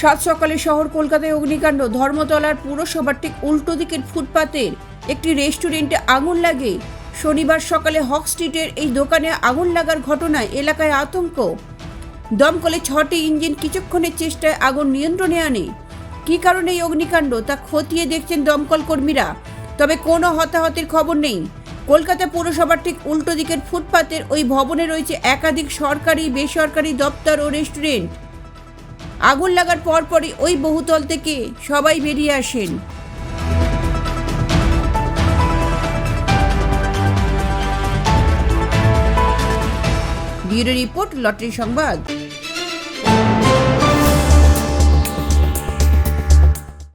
সাত সকালে শহর কলকাতায় অগ্নিকাণ্ড, ধর্মতলার পুরসভার ঠিক উল্টো দিকের ফুটপাতের একটি রেস্টুরেন্টে আগুন লাগে। শনিবার সকালে হক স্ট্রিটের এই দোকানে আগুন লাগার ঘটনায় এলাকায় আতঙ্ক। দমকলে ছটি ইঞ্জিন কিছুক্ষণের চেষ্টায় আগুন নিয়ন্ত্রণে আনে। কী কারণে এই অগ্নিকাণ্ড, তা খতিয়ে দেখছেন দমকল কর্মীরা। তবে কোনো হতাহতের খবর নেই। কলকাতা পৌরসভার ঠিক উল্টো দিকের ফুটপাতের ওই ভবনে রয়েছে একাধিক সরকারি, বেসরকারি দপ্তর ও রেস্টুরেন্ট। আগুন লাগার পরপরই ওই বহুতল থেকে সবাই বেরিয়ে আসেন। ব্যুরো রিপোর্ট লটারি সংবাদ।